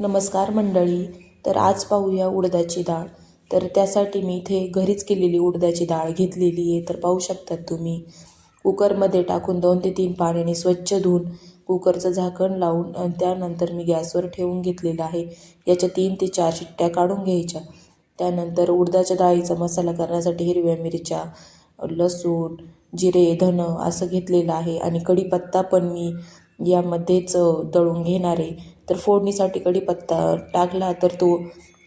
नमस्कार मंडळी तर आज पाहूया उडदाची डाळ. तर त्यासाठी मी इथे घरीच केलेली उडदाची डाळ घेतलेली आहे. तर पाहू शकतात तुम्ही. कुकरमध्ये टाकून दोन ते तीन पाण्याने स्वच्छ धुवून कुकरचं झाकण लावून आणि त्यानंतर मी गॅसवर ठेवून घेतलेलं आहे. याच्या तीन ते चार शिट्ट्या काढून घ्यायच्या. त्यानंतर उडदाच्या डाळीचा मसाला करण्यासाठी हिरव्या मिरच्या लसूण जिरे धन असं घेतलेलं आहे. आणि कढीपत्ता पण मी यामध्येच दळून घेणारे. तर फोडणीसाठी कढीपत्ता टाकला तर तो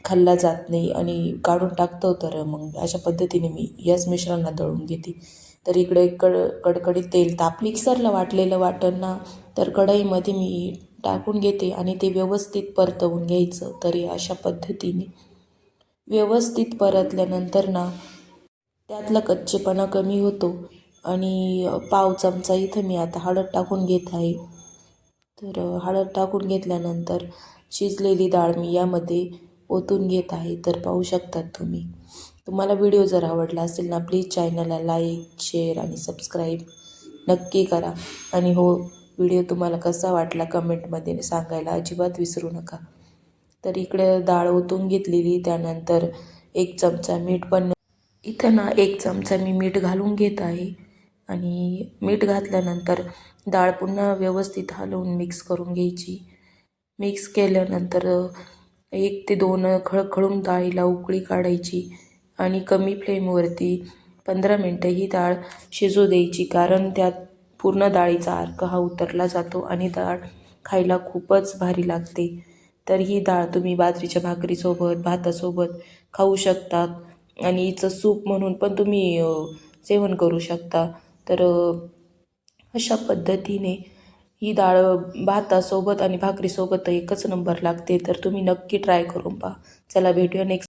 खाल्ला जात नाही आणि काढून टाकतो तर मग अशा पद्धतीने मी याच मिश्रणाला दळून घेते तर इकडे कड कडकडीत तेल ताप मिक्सरला वाटलेलं वाटण ना तर कढईमध्ये मी टाकून घेते आणि ते व्यवस्थित परतवून घ्यायचं तरी अशा पद्धतीने. व्यवस्थित परतल्यानंतर ना त्यातला कच्चेपणा कमी होतो आणि पाव चमचा इथं मी आता हळद टाकून घेत आहे. तर हळद टाकून घेतल्यानंतर शिजलेली डाळ मी यामध्ये ओतून घेत आहे. तर पाहू शकतात तुम्ही. तुम्हाला व्हिडिओ जर आवडला असेल ना प्लीज चॅनलला लाईक शेअर आणि सबस्क्राईब नक्की करा. आणि हो व्हिडिओ तुम्हाला कसा वाटला कमेंटमध्ये सांगायला अजिबात विसरू नका. तर इकडे डाळ ओतून घेतलेली त्यानंतर एक चमचा मीठ पण इथं ना एक चमचा मी मीठ घालून घेत आहे. आणि मीठ घातल्यानंतर डाळ पुन्हा व्यवस्थित हलवून मिक्स करून घ्यायची. मिक्स केल्यानंतर एक ते दोन खळखळून डाळीला उकळी काढायची आणि कमी फ्लेमवरती पंधरा मिनटं ही डाळ शिजू द्यायची कारण त्यात पूर्ण डाळीचा अर्क हा उतरला जातो आणि डाळ खायला खूपच भारी लागते. तर ही डाळ तुम्ही बाजरीच्या भाकरीसोबत भातासोबत खाऊ शकतात आणि हिचं सूप म्हणून पण तुम्ही सेवन करू शकता. तर अशा पद्धतीने ही डाळ भातासोबत आणि भाकरीसोबत एकच नंबर लागते. तर तुम्ही नक्की ट्राय करून पहा. चला भेटूया नेक्स्ट